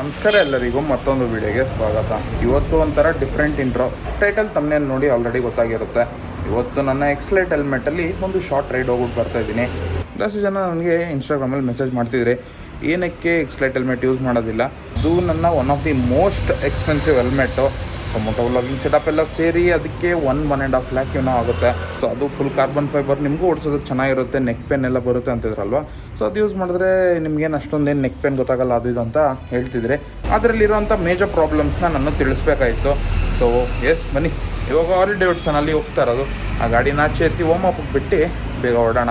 ನಮಸ್ಕಾರ ಎಲ್ಲರಿಗೂ ಮತ್ತೊಂದು ವಿಡಿಯೋಗೆ ಸ್ವಾಗತ. ಇವತ್ತು ಒಂಥರ ಡಿಫ್ರೆಂಟ್ ಇಂಟ್ರೋ ಟೈಟಲ್ ತಮ್ಮನೇನು ನೋಡಿ ಆಲ್ರೆಡಿ ಗೊತ್ತಾಗಿರುತ್ತೆ. ಇವತ್ತು ನನ್ನ ಎಕ್ಸ್ಲೈಟ್ ಹೆಲ್ಮೆಟಲ್ಲಿ ಒಂದು ಶಾರ್ಟ್ ರೈಡ್ ಹೋಗ್ಬಿಟ್ಟು ಬರ್ತಾ ಇದ್ದೀನಿ. ಜಾಸ್ತಿ ಜನ ನನಗೆ ಇನ್ಸ್ಟಾಗ್ರಾಮಲ್ಲಿ ಮೆಸೇಜ್ ಮಾಡ್ತಿದ್ರೆ, ಏನಕ್ಕೆ ಎಕ್ಸ್ಲೈಟ್ ಹೆಲ್ಮೆಟ್ ಯೂಸ್ ಮಾಡೋದಿಲ್ಲ? ಅದು ನನ್ನ one of the most expensive helmet so moto vlogging setup ಎಲ್ಲ ಸೇರಿ ಅದಕ್ಕೆ one one and half lakh ಏನೋ ಆಗುತ್ತೆ. ಸೊ ಅದು ಫುಲ್ ಕಾರ್ಬನ್ ಫೈಬರ್ ನಿಮಗೂ ಓಡಿಸೋದಕ್ಕೆ ಚೆನ್ನಾಗಿರುತ್ತೆ ನೆಕ್ ಪೇನ್ ಎಲ್ಲ ಬರುತ್ತೆ ಅಂತಿದ್ರಲ್ವ? ಸೊ ಅದು ಯೂಸ್ ಮಾಡಿದ್ರೆ ನಿಮ್ಗೇನು ಅಷ್ಟೊಂದೇನು ನೆಕ್ ಪೇನ್ ಗೊತ್ತಾಗಲ್ಲ, ಅದು ಇದು ಅಂತ ಹೇಳ್ತಿದ್ರೆ ಅದರಲ್ಲಿರುವಂಥ ಮೇಜರ್ ಪ್ರಾಬ್ಲಮ್ಸ್ನ ನಾನು ತಿಳಿಸ್ಬೇಕಾಯಿತು. ಸೊ ಎಸ್ ಬನ್ನಿ. ಇವಾಗ ಆಲ್ ಡೇವಿಡ್ಸನಲ್ಲಿ ಹೋಗ್ತಾ ಇರೋದು. ಆ ಗಾಡಿನ ಆಚೆ ಎತ್ತಿ ಓಮ್ ಅಪ್ಗೆ ಬಿಟ್ಟು ಬೇಗ ಓಡೋಣ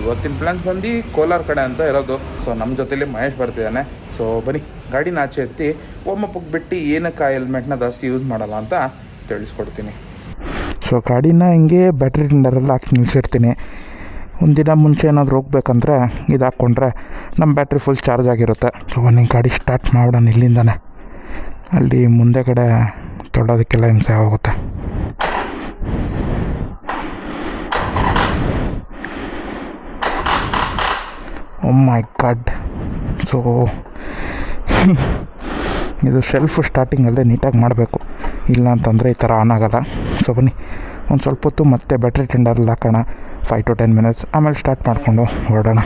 ಇವತ್ತಿನ ಪ್ಲ್ಯಾನ್ಸ್ ಬಂದು ಕೋಲಾರ ಕಡೆ ಅಂತ ಇರೋದು. ಸೊ ನಮ್ಮ ಜೊತೆಲಿ ಮಹೇಶ್ ಬರ್ತಿದ್ದಾನೆ. ಸೊ ಬನ್ನಿ. ಗಾಡಿನ ಆಚೆ ಎತ್ತಿ ಒಮ್ಮಪ್ಪಕ್ಕೆ ಬಿಟ್ಟು ಏನಕ್ಕೆ ಆ ಹೆಲ್ಮೆಟ್ನ ಜಾಸ್ತಿ ಯೂಸ್ ಮಾಡಲ್ಲ ಅಂತ ತಿಳಿಸ್ಕೊಡ್ತೀನಿ. ಸೊ ಗಾಡಿನ ಹಿಂಗೆ ಬ್ಯಾಟ್ರಿ ಟೆಂಡರೆಲ್ಲ ಹಾಕಿ ನಿಲ್ಸಿರ್ತೀನಿ ದಿನ ಮುಂಚೆ ಏನಾದರೂ ಹೋಗ್ಬೇಕಂದ್ರೆ ಇದು ಹಾಕ್ಕೊಂಡ್ರೆ ನಮ್ಮ ಬ್ಯಾಟ್ರಿ ಫುಲ್ ಚಾರ್ಜ್ ಆಗಿರುತ್ತೆ. ಸೊ ಗಾಡಿ ಸ್ಟಾರ್ಟ್ ಮಾಡೋಣ ಇಲ್ಲಿಂದನೇ. ಅಲ್ಲಿ ಮುಂದೆ ಕಡೆ ತೊಡೋದಕ್ಕೆಲ್ಲ ಹಿಂಸೆ ಆಗುತ್ತೆ? ಮೈ ಗಾಡ್ ಸೊ ಇದು ಸೆಲ್ಫ್ ಸ್ಟಾರ್ಟಿಂಗಲ್ಲೇ ನೀಟಾಗಿ ಮಾಡಬೇಕು. ಇಲ್ಲ ಅಂತಂದರೆ ಈ ಥರ ಆನ್ ಆಗೋಲ್ಲ. ಸೊ ಬನ್ನಿ. ಒಂದು ಸ್ವಲ್ಪ ಹೊತ್ತು ಮತ್ತೆ ಬ್ಯಾಟ್ರಿ ಟೆಂಡರಲ್ಲಿ ಹಾಕೋಣ. ಫೈವ್ ಟು ಟೆನ್ ಮಿನಿಟ್ಸ್ ಆಮೇಲೆ ಸ್ಟಾರ್ಟ್ ಮಾಡಿಕೊಂಡು ಹೊರಡೋಣ.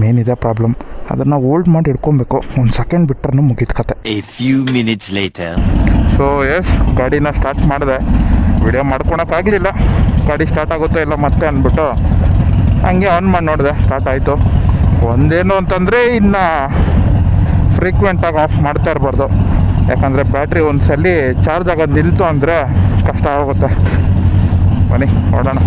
ಮೇನ್ ಇದೆ ಪ್ರಾಬ್ಲಮ್ ಅದನ್ನು ಓಲ್ಡ್ ಮಾಡಿ ಇಟ್ಕೊಬೇಕು ಒಂದು ಸೆಕೆಂಡ್ ಬಿಟ್ಟರೂ ಮುಗಿದ ಕತೆ. Later. ಸೊ ಎಸ್ ಗಾಡಿನ ಸ್ಟಾರ್ಟ್ ಮಾಡಿದೆ. ವಿಡಿಯೋ ಮಾಡ್ಕೊಳಕ್ಕಾಗಲಿಲ್ಲ ಗಾಡಿ ಸ್ಟಾರ್ಟ್ ಆಗುತ್ತೋ ಇಲ್ಲ ಮತ್ತೆ ಅಂದ್ಬಿಟ್ಟು ಹಂಗೆ ಆನ್ ಮಾಡಿ ನೋಡಿದೆ. ಸ್ಟಾರ್ಟ್ ಆಯಿತು. ಒಂದೇನು ಅಂತಂದರೆ ಇನ್ನು ಫ್ರೀಕ್ವೆಂಟಾಗಿ ಆಫ್ ಮಾಡ್ತಾ ಇರಬಾರ್ದು. ಯಾಕಂದರೆ ಬ್ಯಾಟ್ರಿ ಒಂದು ಸಲ ಚಾರ್ಜ್ ಆಗೋದು ನಿಲ್ತು ಅಂದರೆ ಕಷ್ಟ ಆಗುತ್ತೆ. ಬನ್ನಿ ಹೊರಡೋಣ.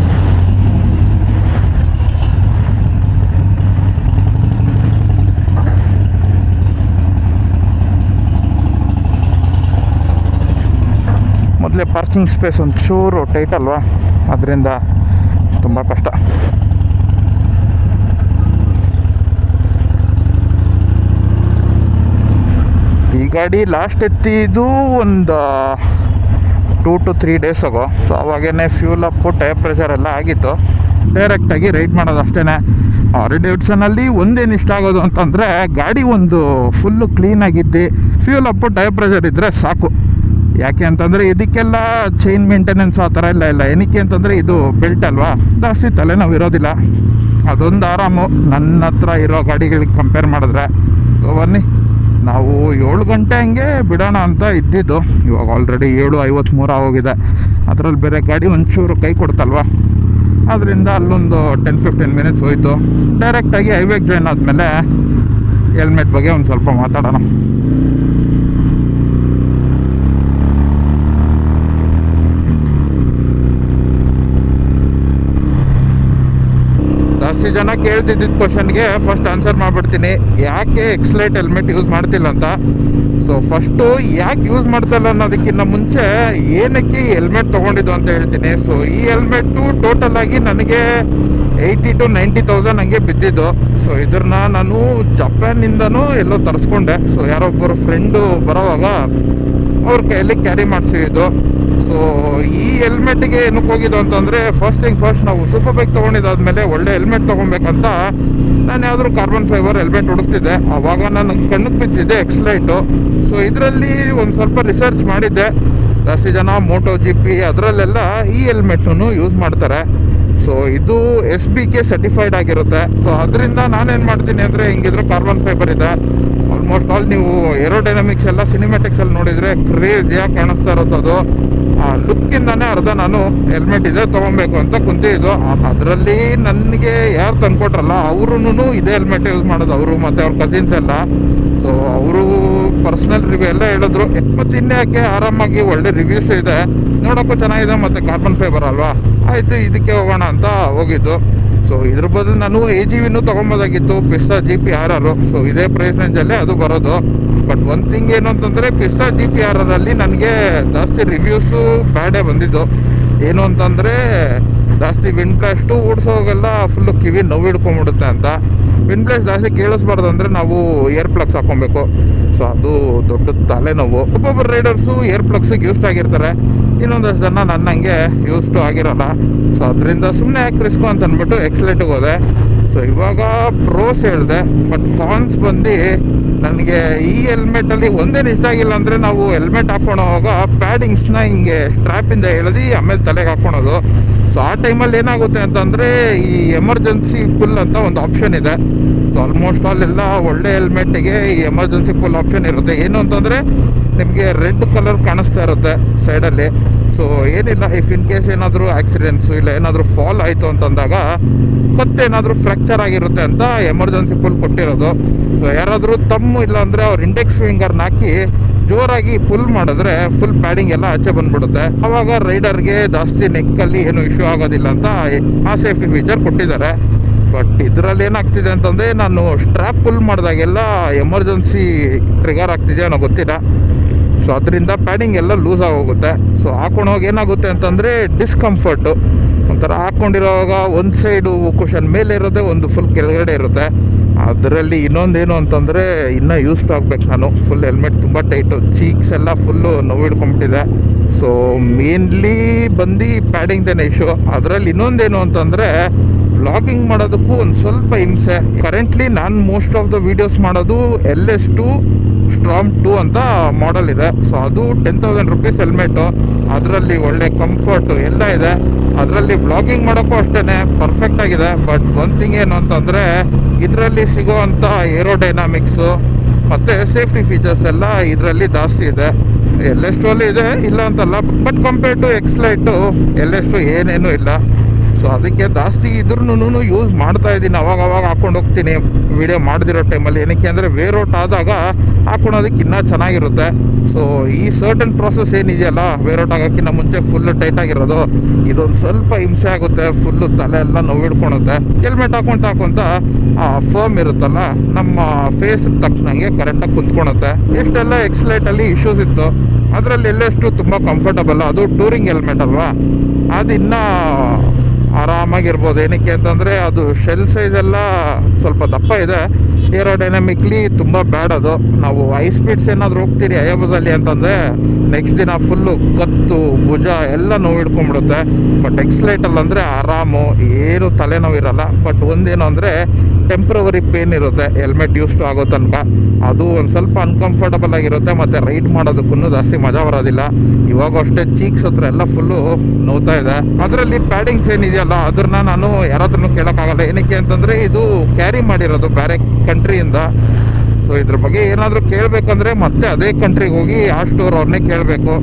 ಮೊದಲೇ ಪಾರ್ಕಿಂಗ್ ಸ್ಪೇಸ್ ಒಂದು ಚೂರು ಟೈಟ್ ಅಲ್ವಾ? ಅದರಿಂದ ತುಂಬ ಕಷ್ಟ. ಈ ಗಾಡಿ ಲಾಸ್ಟ್ ಎತ್ತಿದ್ದು ಒಂದು ಟೂ ಟು ತ್ರೀ ಡೇಸ್ ಆಗೋ. ಸೊ ಅವಾಗೇನೆ ಫ್ಯೂಲ್ ಅಪ್ಪು ಟೈರ್ ಪ್ರೆಷರ್ ಎಲ್ಲ ಆಗಿತ್ತು. ಡೈರೆಕ್ಟಾಗಿ ರೈಡ್ ಮಾಡೋದು ಅಷ್ಟೇ ಆರ್ ಡೇವ್ಸನಲ್ಲಿ ಒಂದೇನು ಇಷ್ಟ ಆಗೋದು ಅಂತಂದರೆ ಗಾಡಿ ಒಂದು ಫುಲ್ಲು ಕ್ಲೀನಾಗಿದ್ದು ಫ್ಯೂಲ್ ಅಪ್ಪು ಟೈರ್ ಪ್ರೆಷರ್ ಇದ್ದರೆ ಸಾಕು. ಯಾಕೆ ಅಂತಂದರೆ ಇದಕ್ಕೆಲ್ಲ ಚೈನ್ ಮೇಂಟೆನೆನ್ಸ್ ಆ ಥರ ಎಲ್ಲ ಇಲ್ಲ. ಏನಕ್ಕೆ ಅಂತಂದರೆ ಇದು ಬೆಲ್ಟ್ ಅಲ್ವಾ? ಜಾಸ್ತಿ ತಲೆನೋವು ಇರೋದಿಲ್ಲ. ಅದೊಂದು ಆರಾಮು. ನನ್ನ ಹತ್ರ ಇರೋ ಗಾಡಿಗಳಿಗೆ ಕಂಪೇರ್ ಮಾಡಿದ್ರೆ. ಬನ್ನಿ. ನಾವು ಏಳು ಗಂಟೆ ಹಂಗೆ ಬಿಡೋಣ ಅಂತ ಇದ್ದಿದ್ದು. ಇವಾಗ ಆಲ್ರೆಡಿ ಏಳು ಐವತ್ತ್ಮೂರು ಆಗೋಗಿದೆ. ಅದರಲ್ಲಿ ಬೇರೆ ಗಾಡಿ ಒಂಚೂರು ಕೈ ಕೊಡ್ತಲ್ವಾ? ಅದರಿಂದ ಅಲ್ಲೊಂದು ಟೆನ್ ಫಿಫ್ಟೀನ್ ಮಿನಿಟ್ಸ್ ಹೋಯಿತು. ಡೈರೆಕ್ಟಾಗಿ ಹೈವೇಗೆ ಜಾಯ್ನ್ ಆದಮೇಲೆ ಹೆಲ್ಮೆಟ್ ಬಗ್ಗೆ ಒಂದು ಸ್ವಲ್ಪ ಮಾತಾಡೋಣ. ಜಾಸ್ತಿ ಜನ ಕೇಳ್ತಿದ್ದಿದ್ದ ಕ್ವಶನ್ಗೆ ಫಸ್ಟ್ ಆನ್ಸರ್ ಮಾಡ್ಬಿಡ್ತೀನಿ. ಯಾಕೆ ಎಕ್ಸ್ಲೈಟ್ ಹೆಲ್ಮೆಟ್ ಯೂಸ್ ಮಾಡ್ತಿಲ್ಲ ಅಂತ? ಸೊ ಫಸ್ಟು ಯಾಕೆ ಯೂಸ್ ಮಾಡ್ತಾಯಿಲ್ಲ ಅನ್ನೋದಕ್ಕಿಂತ ಮುಂಚೆ ಏನಕ್ಕೆ ಹೆಲ್ಮೆಟ್ ತೊಗೊಂಡಿದ್ದು ಅಂತ ಹೇಳ್ತೀನಿ. ಸೊ ಈ ಹೆಲ್ಮೆಟ್ಟು ಟೋಟಲ್ ಆಗಿ ನನಗೆ ಏಯ್ಟಿ ಟು ನೈಂಟಿ ತೌಸಂಡ್ ಹಂಗೆ ಬಿದ್ದಿದ್ದು. ಸೊ ಇದನ್ನ ನಾನು ಜಪಾನಿಂದನೂ ಎಲ್ಲೋ ತರಿಸ್ಕೊಂಡೆ. ಸೊ ಯಾರೊಬ್ಬರು ಫ್ರೆಂಡು ಬರೋವಾಗ ಅವ್ರ ಕೈಯಲ್ಲಿ ಕ್ಯಾರಿ ಮಾಡಿಸಿದ್ದು ಸೊ ಈ ಹೆಲ್ಮೆಟ್ಗೆ ಏನಕ್ಕೆ ಹೋಗಿದ್ದು ಅಂತಂದರೆ ಫಸ್ಟ್ ಥಿಂಗ್ ಫಸ್ಟ್ ನಾವು ಸೂಪರ್ ಬೈಕ್ ತೊಗೊಂಡಿದ್ದಾದ್ಮೇಲೆ ಒಳ್ಳೆ ಹೆಲ್ಮೆಟ್ ತೊಗೊಬೇಕಂತ ನಾನು ಯಾವ್ದಾದ್ರು ಕಾರ್ಬನ್ ಫೈಬರ್ ಹೆಲ್ಮೆಟ್ ಹುಡುಕ್ತಿದ್ದೆ. ಆವಾಗ ನಾನು ಕಣ್ಣಿಗೆ ಬಿದ್ದಿದ್ದೆ ಎಕ್ಸ್ಲೈಟು ಸೊ ಇದರಲ್ಲಿ ಒಂದು ಸ್ವಲ್ಪ ರಿಸರ್ಚ್ ಮಾಡಿದ್ದೆ. ಜಾಸ್ತಿ ಜನ ಮೋಟೋ ಜಿ ಪಿ ಅದರಲ್ಲೆಲ್ಲ ಈ ಹೆಲ್ಮೆಟ್ನು ಯೂಸ್ ಮಾಡ್ತಾರೆ. ಸೊ ಇದು ಎಸ್ ಬಿ ಕೆ ಸರ್ಟಿಫೈಡ್ ಆಗಿರುತ್ತೆ. ಸೊ ಅದರಿಂದ ನಾನೇನು ಮಾಡ್ತೀನಿ ಅಂದರೆ, ಹಿಂಗಿದ್ರೆ ಕಾರ್ಬನ್ ಫೈಬರ್ ಇದೆ. ಆಲ್ಮೋಸ್ಟ್ ಆಲ್ ನೀವು ಏರೋಡೈನಮಿಕ್ಸ್ ಎಲ್ಲ ಸಿನಿಮ್ಯಾಟಿಕ್ಸ್ ಅಲ್ಲಿ ನೋಡಿದ್ರೆ ಕ್ರೇಜಿಯಾಗಿ ಕಾಣಿಸ್ತಾ ಇರುತ್ತೆ ಅದು. ಆ ಲುಕ್ಕಿಂದಾನೇ ಅರ್ಧ ನಾನು ಹೆಲ್ಮೆಟ್ ಇದೆ ತೊಗೊಬೇಕು ಅಂತ ಕುಂತಿದ್ದು. ಅದರಲ್ಲಿ ನನಗೆ ಯಾರು ತಂದ್ಕೊಟ್ರಲ್ಲ ಅವ್ರೂ ಇದೇ ಹೆಲ್ಮೆಟ್ ಯೂಸ್ ಮಾಡೋದು ಅವರು ಮತ್ತು ಅವ್ರ ಕಸಿನ್ಸ್ ಎಲ್ಲ. ಸೊ ಅವರು ಪರ್ಸ್ನಲ್ ರಿವ್ಯೂ ಎಲ್ಲ ಹೇಳಿದ್ರು. ಮತ್ತು ಇನ್ಯಾಕೆ ಆರಾಮಾಗಿ ಒಳ್ಳೆ ರಿವ್ಯೂಸ್ ಇದೆ. ನೋಡೋಕ್ಕೂ ಚೆನ್ನಾಗಿದೆ, ಮತ್ತು ಕಾರ್ಬನ್ ಫೈಬರ್ ಅಲ್ವಾ? ಆಯಿತು, ಇದಕ್ಕೆ ಹೋಗೋಣ ಅಂತ ಹೋಗಿದ್ದು. ಸೊ ಇದ್ರ ಬದಲು ನಾನು ಎ ಜಿ ವಿನೂ ತೊಗೊಬೋದಾಗಿತ್ತು. ಪಿಸ್ತಾ ಜಿ ಪಿ ಆರ್ ಆರು ಸೊ ಇದೇ ಪ್ರೈಸ್ ರೇಂಜಲ್ಲೇ ಅದು ಬರೋದು. ಬಟ್ ಒಂದು ಥಿಂಗ್ ಏನು ಅಂತಂದರೆ ಪಿಸ್ತಾ ಜಿ ಪಿ ಆರ್ ಆರಲ್ಲಿ ನನಗೆ ಜಾಸ್ತಿ ರಿವ್ಯೂಸು ಬ್ಯಾಡೇ ಬಂದಿದ್ದು. ಏನು ಅಂತಂದರೆ ಜಾಸ್ತಿ ವಿಂಡ್ ಬ್ಲಾಸ್ಟು ಓಡಿಸೋವಾಗೆಲ್ಲ ಫುಲ್ಲು ಕಿವಿ ನೋವು ಹಿಡ್ಕೊಂಬಿಡುತ್ತೆ ಅಂತ. ವಿಂಡ್ ಬ್ಲಾಸ್ಟ್ ಜಾಸ್ತಿ ಕೇಳಿಸ್ಬಾರ್ದು ಅಂದರೆ ನಾವು ಏರ್ ಪ್ಲಗ್ಸ್ ಹಾಕೊಬೇಕು ಸೊ ಅದು ದೊಡ್ಡ ತಲೆನೋವು. ಒಬ್ಬೊಬ್ಬರು ರೈಡರ್ಸು ಏರ್ ಪ್ಲಗ್ಸಿಗೆ ಯೂಸ್ಡ್ ಆಗಿರ್ತಾರೆ. ಇನ್ನೊಂದಷ್ಟು ಜನ ನನ್ನ ಹಂಗೆ ಯೂಸ್ಟು ಆಗಿರಲ್ಲ. ಸೊ ಅದರಿಂದ ಸುಮ್ಮನೆ ಯಾಕೆ ರಿಸ್ಕು ಅಂತ ಅಂದ್ಬಿಟ್ಟು ಎಕ್ಸ್ಲೆಟ್ಗೆ ಹೋದೆ. ಸೊ ಇವಾಗ ಪ್ರೋಸ್ ಹೇಳಿದೆ. ಬಟ್ ಕಾನ್ಸ್ ಬಂದು ನನಗೆ ಈ ಹೆಲ್ಮೆಟಲ್ಲಿ ಒಂದೇನು ಇಷ್ಟ ಆಗಿಲ್ಲ ಅಂದರೆ ನಾವು ಹೆಲ್ಮೆಟ್ ಹಾಕ್ಕೊಳೋವಾಗ ಪ್ಯಾಡಿಂಗ್ಸ್ನ ಹಿಂಗೆ ಸ್ಟ್ರ್ಯಾಪಿಂದ ಎಳೆದು ಆಮೇಲೆ ತಲೆಗೆ ಹಾಕೊಳೋದು ಸೊ ಆ ಟೈಮಲ್ಲಿ ಏನಾಗುತ್ತೆ ಅಂತಂದರೆ ಈ ಎಮರ್ಜೆನ್ಸಿ ಪುಲ್ ಅಂತ ಒಂದು ಆಪ್ಷನ್ ಇದೆ. ಸೊ ಆಲ್ಮೋಸ್ಟ್ ಅಲ್ಲೆಲ್ಲ ಒಳ್ಳೆ ಹೆಲ್ಮೆಟ್ಟಿಗೆ ಈ ಎಮರ್ಜೆನ್ಸಿ ಪುಲ್ ಆಪ್ಷನ್ ಇರುತ್ತೆ. ಏನು ಅಂತಂದರೆ, ನಿಮಗೆ ರೆಡ್ ಕಲರ್ ಕಾಣಿಸ್ತಾ ಇರುತ್ತೆ ಸೈಡಲ್ಲಿ ಸೊ ಏನಿಲ್ಲ ಇಫ್ ಇನ್ ಕೇಸ್ ಏನಾದರೂ ಆಕ್ಸಿಡೆಂಟ್ಸು ಇಲ್ಲ, ಏನಾದರೂ ಫಾಲ್ ಆಯಿತು ಅಂತಂದಾಗ ಕತ್ತೇನಾದರೂ ಫ್ರ್ಯಾಕ್ಚರ್ ಆಗಿರುತ್ತೆ ಅಂತ ಎಮರ್ಜೆನ್ಸಿ ಫುಲ್ ಕೊಟ್ಟಿರೋದು. ಸೊ ಯಾರಾದರೂ ತಮ್ಮು ಇಲ್ಲ ಅಂದರೆ ಅವ್ರು ಇಂಡೆಕ್ಸ್ ಫಿಂಗರ್ನ ಹಾಕಿ ಜೋರಾಗಿ ಪುಲ್ ಮಾಡಿದ್ರೆ ಫುಲ್ ಪ್ಯಾಡಿಂಗ್ ಎಲ್ಲ ಆಚೆ ಬಂದ್ಬಿಡುತ್ತೆ. ಅವಾಗ ರೈಡರ್ಗೆ ಜಾಸ್ತಿ ನೆಕ್ಕಲ್ಲಿ ಏನು ಇಶ್ಯೂ ಆಗೋದಿಲ್ಲ ಅಂತ ಆ ಸೇಫ್ಟಿ ಫೀಚರ್ ಕೊಟ್ಟಿದ್ದಾರೆ. ಬಟ್ ಇದರಲ್ಲಿ ಏನಾಗ್ತಿದೆ ಅಂತಂದರೆ, ನಾನು ಸ್ಟ್ರ್ಯಾಪ್ ಪುಲ್ ಮಾಡಿದಾಗೆಲ್ಲ ಎಮರ್ಜೆನ್ಸಿ ಟ್ರಿಗರ್ ಆಗ್ತಿದೆಯೋ ಅನ್ನೋ ಗೊತ್ತಿಲ್ಲ. ಸೊ ಅದರಿಂದ ಪ್ಯಾಡಿಂಗ್ ಎಲ್ಲ ಲೂಸ್ ಆಗೋಗುತ್ತೆ. ಸೊ ಹಾಕೊಂಡೋಗಿ ಏನಾಗುತ್ತೆ ಅಂತಂದರೆ ಡಿಸ್ಕಂಫರ್ಟು ಒಂಥರ ಹಾಕ್ಕೊಂಡಿರೋವಾಗ ಒಂದು ಸೈಡು ಕುಷನ್ ಮೇಲೆ ಇರೋದೇ ಒಂದು ಫುಲ್ ಕೆಳಗಡೆ ಇರುತ್ತೆ. ಅದರಲ್ಲಿ ಇನ್ನೊಂದೇನು ಅಂತಂದರೆ ಇನ್ನೂ ಯೂಸ್ ಆಗಬೇಕು ನಾನು. ಫುಲ್ ಹೆಲ್ಮೆಟ್ ತುಂಬ ಟೈಟು ಚೀಕ್ಸ್ ಎಲ್ಲ ಫುಲ್ಲು ನೋವು ಹಿಡ್ಕೊಂಬಿಟ್ಟಿದೆ ಸೊ ಮೇನ್ಲಿ ಬಂದು ಪ್ಯಾಡಿಂಗ್ದೇನೆ ಇಶ್ಯೂ ಅದರಲ್ಲಿ ಇನ್ನೊಂದೇನು ಅಂತಂದರೆ ವ್ಲಾಗಿಂಗ್ ಮಾಡೋದಕ್ಕೂ ಒಂದು ಸ್ವಲ್ಪ ಹಿಂಸೆ. ಕರೆಂಟ್ಲಿ ನಾನು ಮೋಸ್ಟ್ ಆಫ್ ದ ವೀಡಿಯೋಸ್ ಮಾಡೋದು ಎಲ್ ಸ್ಟ್ರಾಮ್ ಟೂ ಅಂತ ಮಾಡಲ್ ಇದೆ. ಸೊ ಅದು ಟೆನ್ ತೌಸಂಡ್ ರುಪೀಸ್ ಹೆಲ್ಮೆಟು ಅದರಲ್ಲಿ ಒಳ್ಳೆ ಕಂಫರ್ಟು ಎಲ್ಲ ಇದೆ. ಅದರಲ್ಲಿ ಬ್ಲಾಗಿಂಗ್ ಮಾಡೋಕ್ಕೂ ಅಷ್ಟೇ ಪರ್ಫೆಕ್ಟ್ ಆಗಿದೆ. ಬಟ್ ಒಂದು ಥಿಂಗ್ ಏನು ಅಂತಂದರೆ, ಇದರಲ್ಲಿ ಸಿಗೋವಂಥ ಏರೋಡೈನಾಮಿಕ್ಸು ಮತ್ತು ಸೇಫ್ಟಿ ಫೀಚರ್ಸ್ ಎಲ್ಲ ಇದರಲ್ಲಿ ಜಾಸ್ತಿ ಇದೆ. ಎಲ್ಲೆಷ್ಟು ಅಲ್ಲಿ ಇದೆ, ಇಲ್ಲ ಅಂತಲ್ಲ but compare to X-Lite L S ಏನೇನು ಇಲ್ಲ. ಸೊ ಅದಕ್ಕೆ ಜಾಸ್ತಿ ಇದ್ರೂ ಯೂಸ್ ಮಾಡ್ತಾ ಇದ್ದೀನಿ. ಅವಾಗ ಅವಾಗ ಹಾಕೊಂಡು ಹೋಗ್ತೀನಿ. ವಿಡಿಯೋ ಮಾಡದಿರೋ ಟೈಮಲ್ಲಿ ಏನಕ್ಕೆ ಅಂದರೆ ವೇರೌಟ್ ಆದಾಗ ಹಾಕೊಳೋದಕ್ಕೆ ಇನ್ನೂ ಚೆನ್ನಾಗಿರುತ್ತೆ. ಸೊ ಈ ಸರ್ಟನ್ ಪ್ರಾಸೆಸ್ ಏನಿದೆಯಲ್ಲ ವೇರೌಟ್ ಆಗೋಕ್ಕಿಂತ ಮುಂಚೆ ಫುಲ್ ಟೈಟ್ ಆಗಿರೋದು, ಇದೊಂದು ಸ್ವಲ್ಪ ಹಿಂಸೆ ಆಗುತ್ತೆ. ಫುಲ್ಲು ತಲೆ ಎಲ್ಲ ನೋವು ಹಿಡ್ಕೊಳುತ್ತೆ ಹೆಲ್ಮೆಟ್ ಹಾಕೊಂತ ಹಾಕೊಂತ, ಆ ಫರ್ಮ್ ಇರುತ್ತಲ್ಲ, ನಮ್ಮ ಫೇಸ್ ತಕ್ಷಣಂಗೆ ಕರೆಕ್ಟಾಗಿ ಕುಂತ್ಕೊಳುತ್ತೆ. ಎಷ್ಟೆಲ್ಲ ಎಕ್ಸ್ಲೈಟಲ್ಲಿ ಇಶ್ಯೂಸ್ ಇತ್ತು, ಅದರಲ್ಲಿ ಎಲ್ಲೆಷ್ಟು ತುಂಬ ಕಂಫರ್ಟಬಲ್ ಅದು ಟೂರಿಂಗ್ ಹೆಲ್ಮೆಟ್ ಅಲ್ವಾ? ಅದು ಇನ್ನೂ ಆರಾಮಾಗಿರ್ಬೋದು. ಏನಕ್ಕೆ ಅಂತಂದರೆ ಅದು ಶೆಲ್ ಸೈಜ್ ಎಲ್ಲ ಸ್ವಲ್ಪ ದಪ್ಪ ಇದೆ. ಏರೋಡೈನಮಿಕ್ಲಿ ತುಂಬ ಬ್ಯಾಡ್ ಅದು. ನಾವು ಹೈ ಸ್ಪೀಡ್ಸ್ ಏನಾದರೂ ಹೋಗ್ತೀರಿ ಅಯೋಬದಲ್ಲಿ ಅಂತಂದರೆ ನೆಕ್ಸ್ಟ್ ದಿನ ಫುಲ್ಲು ಕತ್ತು ಭುಜ ಎಲ್ಲ ನೋವು ಹಿಡ್ಕೊಂಡ್ಬಿಡುತ್ತೆ. ಬಟ್ ಎಕ್ಸ್ಲೈಟಲ್ಲಿ ಅಂದರೆ ಆರಾಮು, ಏನು ತಲೆನೋವು ಇರಲ್ಲ ಬಟ್ ಒಂದೇನು ಅಂದರೆ ಟೆಂಪ್ರವರಿ ಪೇನ್ ಇರುತ್ತೆ. ಹೆಲ್ಮೆಟ್ ಯೂಸ್ ಆಗೋ ತನಕ. ಅದು ಒಂದು ಸ್ವಲ್ಪ ಅನ್ಕಂಫರ್ಟಬಲ್ ಆಗಿರುತ್ತೆ. ಮತ್ತು ರೈಡ್ ಮಾಡೋದಕ್ಕೂ ಜಾಸ್ತಿ ಮಜಾ ಬರೋದಿಲ್ಲ. ಇವಾಗ ಅಷ್ಟೇ ಚೀಕ್ಸ್ ಹತ್ರ ಎಲ್ಲ ಫುಲ್ಲು ನೋವ್ತಾ ಇದೆ. ಅದರಲ್ಲಿ ಪ್ಯಾಡಿಂಗ್ಸ್ ಏನಿದೆಯಲ್ಲ ಅದನ್ನ ನಾನು ಯಾರಾದ್ರೂ ಕೇಳೋಕ್ಕಾಗಲ್ಲ. ಏನಕ್ಕೆ ಅಂತಂದರೆ, ಇದು ಕ್ಯಾರಿ ಮಾಡಿರೋದು ಬೇರೆ ಕಂಟ್ರಿಯಿಂದ ಸೊ ಇದ್ರ ಬಗ್ಗೆ ಏನಾದರೂ ಕೇಳಬೇಕಂದ್ರೆ ಮತ್ತೆ ಅದೇ ಕಂಟ್ರಿಗೆ ಹೋಗಿ ಆ ಸ್ಟೋರ್ ಅವ್ರನ್ನೇ ಕೇಳಬೇಕು.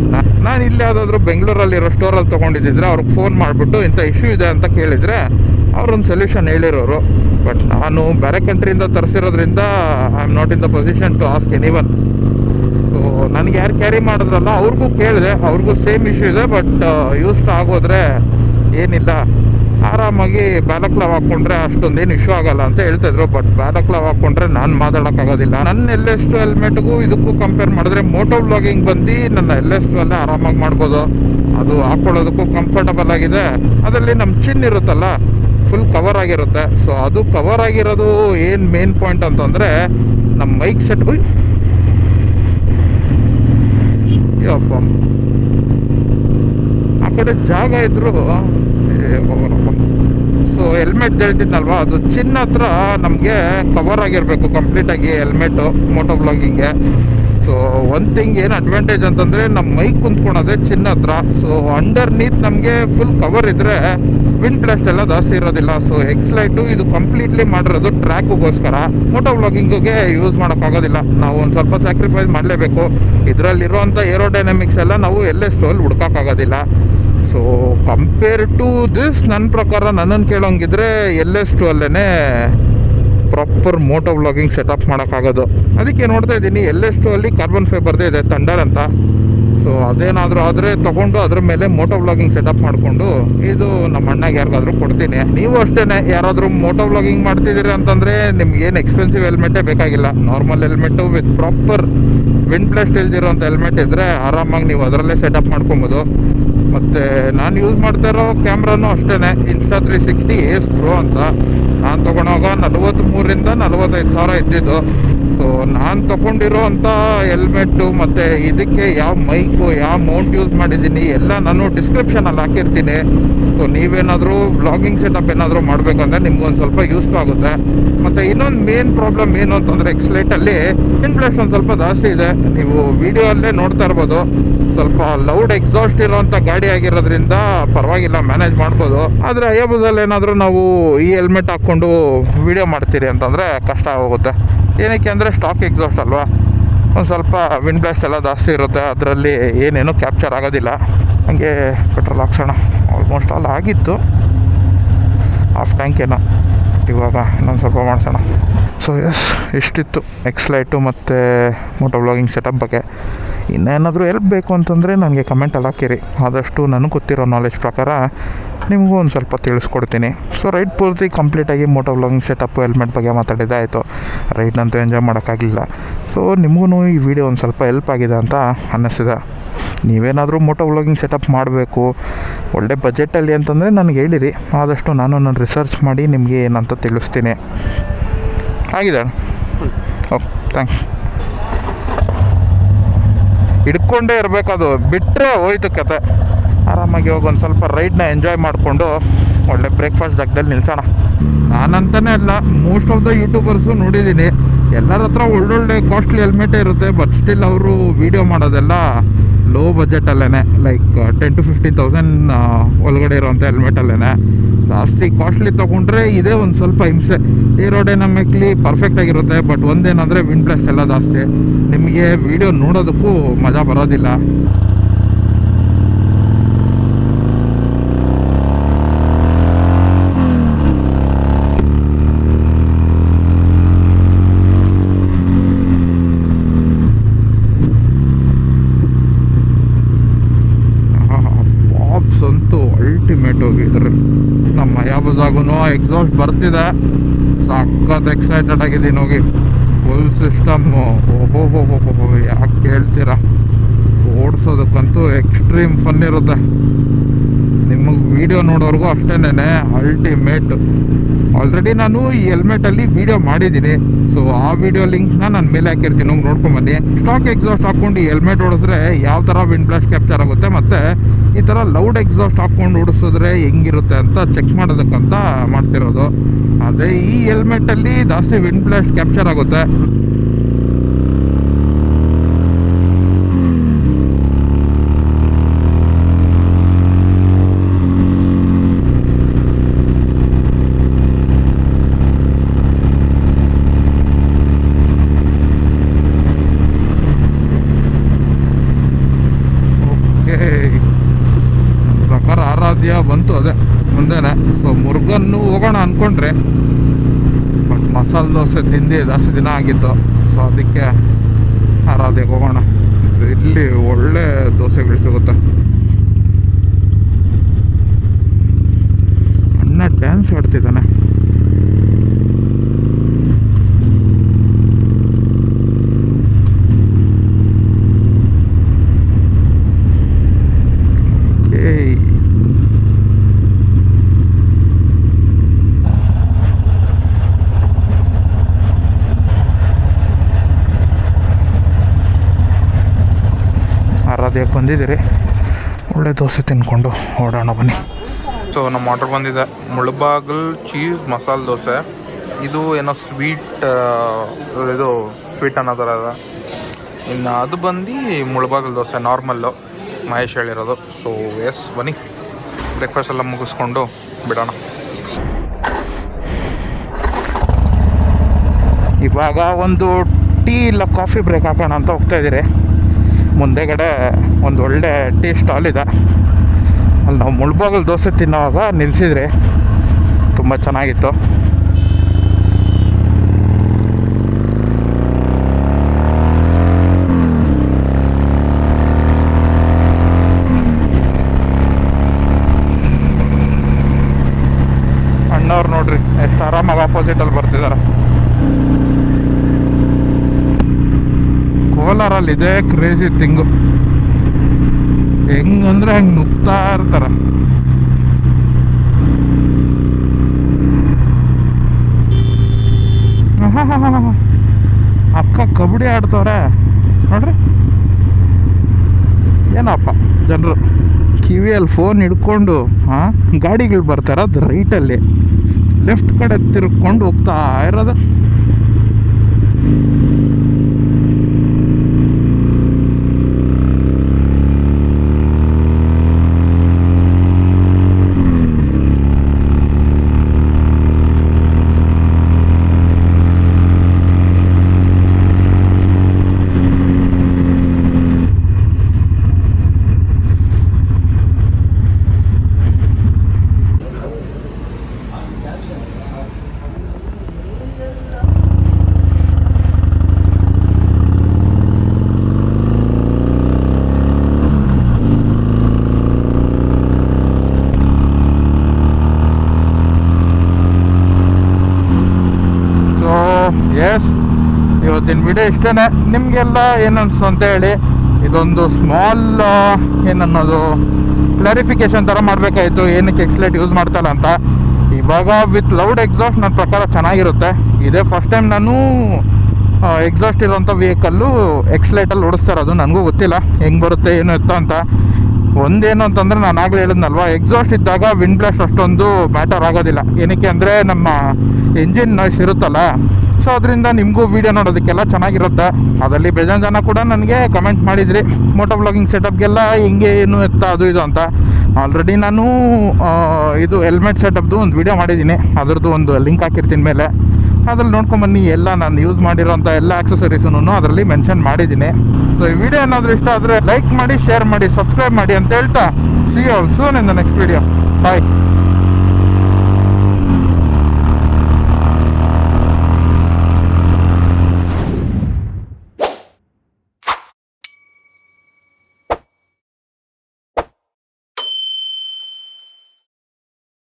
ನಾನು ಇಲ್ಲಿ ಯಾವುದಾದ್ರೂ ಬೆಂಗಳೂರಲ್ಲಿರೋ ಸ್ಟೋರಲ್ಲಿ ತೊಗೊಂಡಿದ್ದಿದ್ರೆ ಅವ್ರಿಗೆ ಫೋನ್ ಮಾಡಿಬಿಟ್ಟು ಇಂಥ ಇಶ್ಯೂ ಇದೆ ಅಂತ ಕೇಳಿದರೆ ಅವ್ರೊಂದು ಸೊಲ್ಯೂಷನ್ ಹೇಳಿರೋರು. ಬಟ್ ನಾನು ಬೇರೆ ಕಂಟ್ರಿಯಿಂದ ತರಿಸಿರೋದ್ರಿಂದ I am not in the position to ask anyone so ನನಗೆ ಯಾರು ಕ್ಯಾರಿ ಮಾಡಿದ್ರಲ್ಲ, ಅವ್ರಿಗೂ ಕೇಳಿದೆ. ಅವ್ರಿಗೂ ಸೇಮ್ ಇಶ್ಯೂ ಇದೆ ಬಟ್ ಯೂಸ್ ಆಗೋದ್ರೆ ಏನಿಲ್ಲ. ಆರಾಮಾಗಿ ಬ್ಯಾಲಕ್ಲಾವ್ ಹಾಕ್ಕೊಂಡ್ರೆ ಅಷ್ಟೊಂದೇನು ಇಶ್ಯೂ ಆಗಲ್ಲ ಅಂತ ಹೇಳ್ತಿದ್ರು ಬಟ್ ಬ್ಯಾಲಕ್ಲಾವ್ ಹಾಕ್ಕೊಂಡ್ರೆ ನಾನು ಮಾತಾಡೋಕ್ಕಾಗೋದಿಲ್ಲ. ನನ್ನ ಎಲ್ ಎಸ್ ಟು ಹೆಲ್ಮೆಟ್ಗೂ ಇದಕ್ಕೂ ಕಂಪೇರ್ ಮಾಡಿದ್ರೆ ಮೋಟೋ ವ್ಲಾಗಿಂಗ್ ಬಂದು ನನ್ನ ಎಲ್ ಎಸ್ ಟು ಅಲ್ಲೇ ಆರಾಮಾಗಿ ಮಾಡ್ಬೋದು. ಅದು ಹಾಕ್ಕೊಳ್ಳೋದಕ್ಕೂ ಕಂಫರ್ಟಬಲ್ ಆಗಿದೆ. ಅದರಲ್ಲಿ ನಮ್ಮ ಚಿನ್ ಇರುತ್ತಲ್ಲ ಫುಲ್ ಕವರ್ ಆಗಿರುತ್ತೆ. ಸೊ ಅದು ಕವರ್ ಆಗಿರೋದು ಏನು ಮೇನ್ ಪಾಯಿಂಟ್ ಅಂತಂದರೆ ನಮ್ಮ ಮೈಕ್ ಸೆಟ್ ಯಪ್ಪ. ಆ ಕಡೆ ಜಾಗ ಇದ್ರು ಸೊ ಹೆಲ್ಮೆಟ್ ಹೇಳ್ತಿದ್ನಲ್ವ? ಅದು ಚಿನ್ನ ಹತ್ರ ನಮಗೆ ಕವರ್ ಆಗಿರಬೇಕು ಕಂಪ್ಲೀಟಾಗಿ ಹೆಲ್ಮೆಟು ಮೋಟೋ ಬ್ಲಾಗಿಂಗ್ಗೆ ಸೊ ಒನ್ ಥಿಂಗ್ ಏನು ಅಡ್ವಾಂಟೇಜ್ ಅಂತಂದರೆ ನಮ್ಮ ಮೈಕ್ ಕುಂತ್ಕೊಳೋದೆ ಚಿನ್ನ ಹತ್ರ. ಸೊ ಅಂಡರ್ ನೀತ್ ನಮಗೆ ಫುಲ್ ಕವರ್ ಇದ್ದರೆ ವಿಂಡ್ ಬ್ಲಾಸ್ಟ್ ಎಲ್ಲ ಜಾಸ್ತಿ ಇರೋದಿಲ್ಲ. ಸೊ ಎಕ್ಸ್ಲೈಟು ಇದು ಕಂಪ್ಲೀಟ್ಲಿ ಮಾಡಿರೋದು ಟ್ರ್ಯಾಕ್ಗೋಸ್ಕರ ಮೋಟೋ ಬ್ಲಾಗಿಂಗ್ಗೆ ಯೂಸ್ ಮಾಡೋಕ್ಕಾಗೋದಿಲ್ಲ. ನಾವು ಒಂದು ಸ್ವಲ್ಪ ಸ್ಯಾಕ್ರಿಫೈಸ್ ಮಾಡಲೇಬೇಕು. ಇದರಲ್ಲಿರುವಂಥ ಏರೋಡೈನಮಿಕ್ಸ್ ಎಲ್ಲ ನಾವು ಎಲ್ಲೇ ಸ್ಟೋಲ್ ಹುಡ್ಕೋಕ್ಕಾಗೋದಿಲ್ಲ. ಸೊ ಕಂಪೇರ್ ಟು ದಿಸ್ ನನ್ನ ಪ್ರಕಾರ ನನ್ನನ್ನು ಕೇಳೋಂಗಿದ್ರೆ ಎಲ್ಲೆಷ್ಟು ಅಲ್ಲೇ ಪ್ರಾಪರ್ ಮೋಟೋ ವ್ಲಾಗಿಂಗ್ ಸೆಟಪ್ ಮಾಡೋಕ್ಕಾಗೋದು. ಅದಕ್ಕೆ ನೋಡ್ತಾ ಇದ್ದೀನಿ ಎಲ್ಲೆಷ್ಟು ಅಲ್ಲಿ ಕಾರ್ಬನ್ ಫೈಬರ್ದೇ ಇದೆ ಥಂಡರ್ ಅಂತ. ಸೊ ಅದೇನಾದರೂ ಆದರೆ ತೊಗೊಂಡು ಅದ್ರ ಮೇಲೆ ಮೋಟೋ ವ್ಲಾಗಿಂಗ್ ಸೆಟಪ್ ಮಾಡಿಕೊಂಡು, ಇದು ನಮ್ಮ ಅಣ್ಣಗೆ ಯಾರಿಗಾದ್ರೂ ಕೊಡ್ತೀನಿ. ನೀವು ಅಷ್ಟೇ ಯಾರಾದರೂ ಮೋಟೋ ವ್ಲಾಗಿಂಗ್ ಮಾಡ್ತಿದ್ದೀರಿ ಅಂತಂದರೆ ನಿಮ್ಗೆ ಏನು ಎಕ್ಸ್ಪೆನ್ಸಿವ್ ಹೆಲ್ಮೆಟೇ ಬೇಕಾಗಿಲ್ಲ. Normal helmet with proper wind blast ಇಲ್ದಿರೋಂಥ helmet ಇದ್ದರೆ ಆರಾಮಾಗಿ ನೀವು ಅದರಲ್ಲೇ ಸೆಟಪ್ ಮಾಡ್ಕೊಬೋದು. ಮತ್ತು ನಾನು ಯೂಸ್ ಮಾಡ್ತಾ ಇರೋ ಕ್ಯಾಮ್ರಾನು ಅಷ್ಟೇ Insta three sixty Ace Pro ಅಂತ. ನಾನು ತೊಗೊಳೋವಾಗ ನಲವತ್ತ್ಮೂರಿಂದ ನಲವತ್ತೈದು ಸಾವಿರ ಇದ್ದಿದ್ದು. ಸೊ ನಾನು ತೊಗೊಂಡಿರೋ ಅಂಥ ಹೆಲ್ಮೆಟ್ಟು ಮತ್ತು ಇದಕ್ಕೆ ಯಾವ ಮೈಕು ಯಾವ ಮೌಂಟ್ ಯೂಸ್ ಮಾಡಿದ್ದೀನಿ ಎಲ್ಲ ನಾನು ಡಿಸ್ಕ್ರಿಪ್ಷನಲ್ಲಿ ಹಾಕಿರ್ತೀನಿ. ಸೊ ನೀವೇನಾದರೂ ಬ್ಲಾಗಿಂಗ್ ಸೆಟಪ್ ಏನಾದರೂ ಮಾಡಬೇಕಂದ್ರೆ ನಿಮ್ಗೊಂದು ಸ್ವಲ್ಪ ಯೂಸ್ ಆಗುತ್ತೆ. ಮತ್ತು ಇನ್ನೊಂದು ಮೇನ್ ಪ್ರಾಬ್ಲಮ್ ಏನು ಅಂತಂದರೆ ಎಕ್ಸ್ಲೈಟಲ್ಲಿ ಇನ್ಫ್ಲೇಷನ್ ಒಂದು ಸ್ವಲ್ಪ ಜಾಸ್ತಿ ಇದೆ. ನೀವು ವಿಡಿಯೋ ಅಲ್ಲೇ ನೋಡ್ತಾ ಇರ್ಬೋದು. ಸ್ವಲ್ಪ ಲೌಡ್ ಎಕ್ಸಾಸ್ಟ್ ಇರೋವಂಥ ಗಾಡಿ ಆಗಿರೋದ್ರಿಂದ ಪರವಾಗಿಲ್ಲ ಮ್ಯಾನೇಜ್ ಮಾಡ್ಬೋದು. ಆದರೆ ಅಯ್ಯಬುದಲ್ಲಿ ಏನಾದರೂ ನಾವು ಈ ಹೆಲ್ಮೆಟ್ ಹಾಕ್ಕೊಂಡು ವಿಡಿಯೋ ಮಾಡ್ತೀರಿ ಅಂತಂದರೆ ಕಷ್ಟ ಆಗೋಗುತ್ತೆ. ಏನಕ್ಕೆ ಅಂದರೆ ಸ್ಟಾಕ್ ಎಕ್ಸಾಸ್ಟ್ ಅಲ್ವಾ? ಒಂದು ಸ್ವಲ್ಪ ವಿಂಡ್ ಬ್ಲಾಸ್ಟ್ ಎಲ್ಲ ಜಾಸ್ತಿ ಇರುತ್ತೆ, ಅದರಲ್ಲಿ ಏನೇನು ಕ್ಯಾಪ್ಚರ್ ಆಗೋದಿಲ್ಲ. ಹಂಗೆ ಪೆಟ್ರೋಲ್ ಹಾಕ್ಸೋಣ. ಆಲ್ಮೋಸ್ಟ್ ಆಲ್ ಆಗಿತ್ತು. ಆಫ್ ಟ್ಯಾಂಕ್ ಏನೋ. ಇವಾಗ ಇನ್ನೊಂದು ಸ್ವಲ್ಪ ಮಾಡಿಸೋಣ. ಸೊ ಎಸ್ ಇಷ್ಟಿತ್ತು. ಎಕ್ಸ್ಲೈಟು ಮತ್ತು ಮೋಟೋ ಬ್ಲಾಗಿಂಗ್ ಸೆಟಪ್ ಬಗ್ಗೆ. ಇನ್ನೇನಾದರೂ ಎಲ್ಪ್ ಬೇಕು ಅಂತಂದರೆ ನನಗೆ ಕಮೆಂಟಲ್ಲಿ ಹಾಕಿರಿ. ಆದಷ್ಟು ನನಗೆ ಗೊತ್ತಿರೋ ನಾಲೆಜ್ ಪ್ರಕಾರ ನಿಮಗೂ ಒಂದು ಸ್ವಲ್ಪ ತಿಳಿಸ್ಕೊಡ್ತೀನಿ. ಸೊ ರೈಡ್ ಪೂರ್ತಿ ಕಂಪ್ಲೀಟಾಗಿ ಮೋಟೋ ವ್ಲಾಗಿಂಗ್ ಸೆಟಪ್ಪು ಹೆಲ್ಮೆಟ್ ಬಗ್ಗೆ ಮಾತಾಡಿದ್ದಾಯಿತು ರೈಡ್ನಂತೂ ಎಂಜಾಯ್ ಮಾಡೋಕ್ಕಾಗಲಿಲ್ಲ. ಸೊ ನಿಮಗೂ ಈ ವಿಡಿಯೋ ಒಂದು ಸ್ವಲ್ಪ ಹೆಲ್ಪ್ ಆಗಿದೆ ಅಂತ ಅನ್ನಿಸಿದೆ ನೀವೇನಾದರೂ ಮೋಟೋ ವ್ಲಾಗಿಂಗ್ ಸೆಟಪ್ ಮಾಡಬೇಕು ಒಳ್ಳೆ ಬಜೆಟಲ್ಲಿ ಅಂತಂದರೆ ನನಗೆ ಹೇಳಿರಿ. ಆದಷ್ಟು ನಾನು ನನ್ನ ರಿಸರ್ಚ್ ಮಾಡಿ ನಿಮಗೆ ಏನಂತ ತಿಳಿಸ್ತೀನಿ. ಆಗಿದೆ ಓಕೆ ಥ್ಯಾಂಕ್ಸ್ ಹಿಡ್ಕೊಂಡೇ ಅದು. ಬಿಟ್ಟರೆ ಹೋಯ್ತು ಕತೆ. ಆರಾಮಾಗಿ ಹೋಗಿ ಒಂದು ಸ್ವಲ್ಪ ರೈಡ್ನ ಎಂಜಾಯ್ ಮಾಡಿಕೊಂಡು ಒಳ್ಳೆ ಬ್ರೇಕ್ಫಾಸ್ಟ್ ಜಾಗದಲ್ಲಿ ನಿಲ್ಸೋಣ. ನಾನಂತಾನೆ ಅಲ್ಲ ಮೋಸ್ಟ್ ಆಫ್ ದ ಯೂಟ್ಯೂಬರ್ಸು ನೋಡಿದ್ದೀನಿ ಎಲ್ಲರ ಹತ್ರ ಒಳ್ಳೊಳ್ಳೆ ಕಾಸ್ಟ್ಲಿ ಹೆಲ್ಮೆಟೇ ಇರುತ್ತೆ ಬಟ್ ಸ್ಟಿಲ್ ಅವರು ವೀಡಿಯೋ ಮಾಡೋದೆಲ್ಲ low ಬಜೆಟಲ್ಲೇ like ten to fifteen thousand ಒಳಗಡೆ ಇರೋವಂಥ ಹೆಲ್ಮೆಟಲ್ಲೇ ಜಾಸ್ತಿ ಕಾಸ್ಟ್ಲಿ ತೊಗೊಂಡ್ರೆ ಇದೇ ಒಂದು ಸ್ವಲ್ಪ ಹಿಂಸೆ. ಏರೋಡೈನಮಿಕ್ಲಿ ಪರ್ಫೆಕ್ಟ್ ಆಗಿರುತ್ತೆ ಬಟ್ ಒಂದೇನಂದರೆ ವಿಂಡ್ ಬ್ಲಾಸ್ಟ್ ಎಲ್ಲ ಜಾಸ್ತಿ. ನಿಮಗೆ ವಿಡಿಯೋ ನೋಡೋದಕ್ಕೂ ಮಜಾ ಬರೋದಿಲ್ಲ ಪಾಪ್ಸ್ ಅಂತೂ ಅಲ್ಟಿಮೇಟ್ ಹೋಗಿದ್ರು ನಮ್ಮ ಯಾಬಜಾಗೂ ಎಕ್ಸಾಸ್ಟ್ ಬರ್ತಿದೆ. ಸಖತ್ ಎಕ್ಸೈಟೆಡ್ ಆಗಿದ್ದೀನಿ ಹೋಗಿ. ಫುಲ್ ಸಿಸ್ಟಮ್ಮು ಓಹೋ ಹೋ ಯಾಕೆ ಕೇಳ್ತೀರಾ? ಓಡಿಸೋದಕ್ಕಂತೂ ಎಕ್ಸ್ಟ್ರೀಮ್ ಫನ್ ಇರುತ್ತೆ. ನಿಮಗೆ ವಿಡಿಯೋ ನೋಡೋರ್ಗೂ ಅಷ್ಟೇನೆ ಅಲ್ಟಿಮೇಟ್ ಆಲ್ರೆಡಿ ನಾನು ಈ ಹೆಲ್ಮೆಟಲ್ಲಿ ವಿಡಿಯೋ ಮಾಡಿದ್ದೀನಿ. ಸೊ ಆ ವಿಡಿಯೋ ಲಿಂಕ್ನ ನಾನು ಮೇಲೆ ಹಾಕಿರ್ತೀನಿ. ಹೋಗಿ ನೋಡ್ಕೊಂಬನ್ನಿ ಸ್ಟಾಕ್ ಎಕ್ಸಾಸ್ಟ್ ಹಾಕ್ಕೊಂಡು ಈ ಹೆಲ್ಮೆಟ್ ಓಡಿಸಿದ್ರೆ ಯಾವ ಥರ ವಿಂಡ್ ಬ್ಲಾಸ್ಟ್ ಕ್ಯಾಪ್ಚರ್ ಆಗುತ್ತೆ? ಮತ್ತು ಈ ಥರ ಲೌಡ್ ಎಕ್ಸಾಸ್ಟ್ ಹಾಕ್ಕೊಂಡು ಓಡಿಸಿದ್ರೆ ಹೆಂಗಿರುತ್ತೆ ಅಂತ ಚೆಕ್ ಮಾಡೋದಕ್ಕಂತ ಮಾಡ್ತಿರೋದು. ಅದೇ ಈ ಹೆಲ್ಮೆಟಲ್ಲಿ ಜಾಸ್ತಿ ವಿಂಡ್ ಬ್ಲಾಸ್ಟ್ ಕ್ಯಾಪ್ಚರ್ ಆಗುತ್ತೆ ಓಕೆ ಪ್ರಕಾರ ಆರಾಧ್ಯ ಬಂತು ಅದೇ ಮುಂದೆನೆ ಸೊ ಮುರುಗನ್ನು ಹೋಗೋಣ ಅಂದ್ಕೊಂಡ್ರೆ ಬಟ್ ಮಸಾಲೆ ದೋಸೆ ತಿಂದು ಜಾಸ್ತಿ ದಿನ ಆಗಿತ್ತು. ಸೊ ಅದಕ್ಕೆ ಆರಾಧ್ಯ ಹೋಗೋಣ. ಇಲ್ಲಿ ಒಳ್ಳೆ ದೋಸೆಗಳು ಸಿಗುತ್ತೆ. ಅಣ್ಣ ಡ್ಯಾನ್ಸ್ ಆಡ್ತಿದ್ದಾನೆ ಓಕೆ ಆರಾಧ್ಯಕ್ಕೆ ಬಂದಿದ್ದೀರಿ. ಒಳ್ಳೆ ದೋಸೆ ತಿನ್ಕೊಂಡು ಓಡೋಣ ಬನ್ನಿ. ಸೊ ನಮ್ಮ ಆರ್ಡರ್ ಬಂದಿದೆ. ಮುಳಬಾಗಲ್ ಚೀಸ್ ಮಸಾಲೆ ದೋಸೆ. ಇದು ಏನೋ ಸ್ವೀಟ್ ಇದು ಸ್ವೀಟ್ ಅನ್ನೋ ಥರ ಇನ್ನು ಅದು ಬಂದು ಮುಳಬಾಗಲ್ ದೋಸೆ ನಾರ್ಮಲ್ಲು ಮಹೇಶ್ ಹೇಳಿರೋದು. ಸೊ ಎಸ್ ಬನ್ನಿ. ಬ್ರೇಕ್ಫಾಸ್ಟ್ ಎಲ್ಲ ಮುಗಿಸ್ಕೊಂಡು ಬಿಡೋಣ. ಇವಾಗ ಒಂದು ಟೀ ಇಲ್ಲ ಕಾಫಿ ಬ್ರೇಕ್ ಹಾಕೋಣ ಅಂತ ಹೋಗ್ತಾ ಇದ್ದೀರಿ. ಮುಂದೆಗಡೆ ಒಂದು ಒಳ್ಳೆ ಟೀ ಸ್ಟಾಲ್ ಇದೆ. ಅಲ್ಲಿ ನಾವು ಮುಳ್ಬಾಗಲ್ ದೋಸೆ ತಿನ್ನೋವಾಗ ನಿಲ್ಲಿಸಿದ್ರಿ ತುಂಬ ಚೆನ್ನಾಗಿತ್ತು. ಅಣ್ಣವ್ರು ನೋಡ್ರಿ, ಎಷ್ಟು ಆರಾಮಾಗಿ ಆಪೋಸಿಟಲ್ಲಿ ಬರ್ತಿದ್ದಾರೆ ಕೋಲಾರಲ್ಲಿ ಇದೇ ಕ್ರೇಜಿ ತಿಂಗು ಹೆಂಗಂದ್ರೆ ಹಂಗೆ ನುಗ್ತಾ ಇರ್ತಾರ. ಅಕ್ಕ ಕಬಡ್ಡಿ ಆಡ್ತವ್ರೆ. ನೋಡ್ರಿ. ಏನಪ್ಪ ಜನರು. ಕಿವಿಯಲ್ಲಿ ಫೋನ್ ಹಿಡ್ಕೊಂಡು, ಹಾಂ, ಗಾಡಿಗಳು ಬರ್ತಾರೆ ಅದು ರೈಟಲ್ಲಿ ಲೆಫ್ಟ್ ಕಡೆ ತಿರ್ಕೊಂಡು ಹೋಗ್ತಾ ಇರೋದು ಸೊ ಎಸ್ ಇವತ್ತಿನ ವಿಡಿಯೋ ಇಷ್ಟೇ ನಿಮಗೆಲ್ಲ ಏನು ಅಂತ ಹೇಳಿ ಇದೊಂದು ಸ್ಮಾಲ್ ಏನನ್ನೋದು ಕ್ಲಾರಿಫಿಕೇಶನ್ ಥರ ಮಾಡಬೇಕಾಯಿತು. ಏನಕ್ಕೆ ಎಕ್ಸ್ಲೇಟ್ ಯೂಸ್ ಮಾಡ್ತಲ್ಲ ಅಂತ. ಇವಾಗ ವಿತ್ ಲೌಡ್ ಎಕ್ಸಾಸ್ಟ್ ನನ್ನ ಪ್ರಕಾರ ಚೆನ್ನಾಗಿರುತ್ತೆ. ಇದೇ ಫಸ್ಟ್ ಟೈಮ್ ನಾನು ಎಕ್ಸಾಸ್ಟ್ ಇರೋಂಥ ವೆಹಿಕಲ್ಲು ಎಕ್ಸ್ಲೇಟಲ್ಲಿ ಓಡಿಸ್ತಾ ಅದು ನನಗೂ ಗೊತ್ತಿಲ್ಲ. ಹೆಂಗೆ ಬರುತ್ತೆ, ಏನು ಎತ್ತ ಅಂತ. ಒಂದೇನು ಅಂತಂದರೆ ನಾನು ಆಗಲೇ ಹೇಳಿದ್ನಲ್ವ ಎಕ್ಸಾಸ್ಟ್ ಇದ್ದಾಗ ವಿಂಡ್ ಬ್ಲಾಸ್ಟ್ ಅಷ್ಟೊಂದು ಮ್ಯಾಟರ್ ಆಗೋದಿಲ್ಲ. ಏನಕ್ಕೆ ಅಂದರೆ ನಮ್ಮ ಇಂಜಿನ್ ನಾಯ್ಸ್ ಇರುತ್ತಲ್ಲ ಅದರಿಂದ ನಿಮಗೂ ವೀಡಿಯೋ ನೋಡೋದಕ್ಕೆಲ್ಲ ಚೆನ್ನಾಗಿರುತ್ತೆ. ಅದರಲ್ಲಿ ಬೇಜಾನ್ ಜನ ಕೂಡ ನನಗೆ ಕಮೆಂಟ್ ಮಾಡಿದ್ರಿ. ಮೋಟೋ ಬ್ಲಾಗಿಂಗ್ ಸೆಟಪ್ಗೆಲ್ಲ ಹಿಂಗೆ ಏನು ಎತ್ತ ಅದು ಇದು ಅಂತ. ಆಲ್ರೆಡಿ ನಾನು ಇದು ಹೆಲ್ಮೆಟ್ ಸೆಟಪ್ದು ಒಂದು ವೀಡಿಯೋ ಮಾಡಿದ್ದೀನಿ. ಅದರದ್ದು ಒಂದು ಲಿಂಕ್ ಹಾಕಿರ್ತೀನಿ ಮೇಲೆ. ಅದ್ರಲ್ಲಿ ನೋಡ್ಕೊಂಬನ್ನಿ ಎಲ್ಲ ನಾನು ಯೂಸ್ ಮಾಡಿರೋಂಥ ಎಲ್ಲ ಆಕ್ಸಸರೀಸನ್ನು ಅದರಲ್ಲಿ ಮೆನ್ಷನ್ ಮಾಡಿದ್ದೀನಿ. ಸೊ ಈ ವಿಡಿಯೋ ಏನಾದರೂ ಇಷ್ಟ ಆದರೆ ಲೈಕ್ ಮಾಡಿ ಶೇರ್ ಮಾಡಿ ಸಬ್ಸ್ಕ್ರೈಬ್ ಮಾಡಿ ಅಂತ ಹೇಳ್ತಾ. See all soon in the next video bye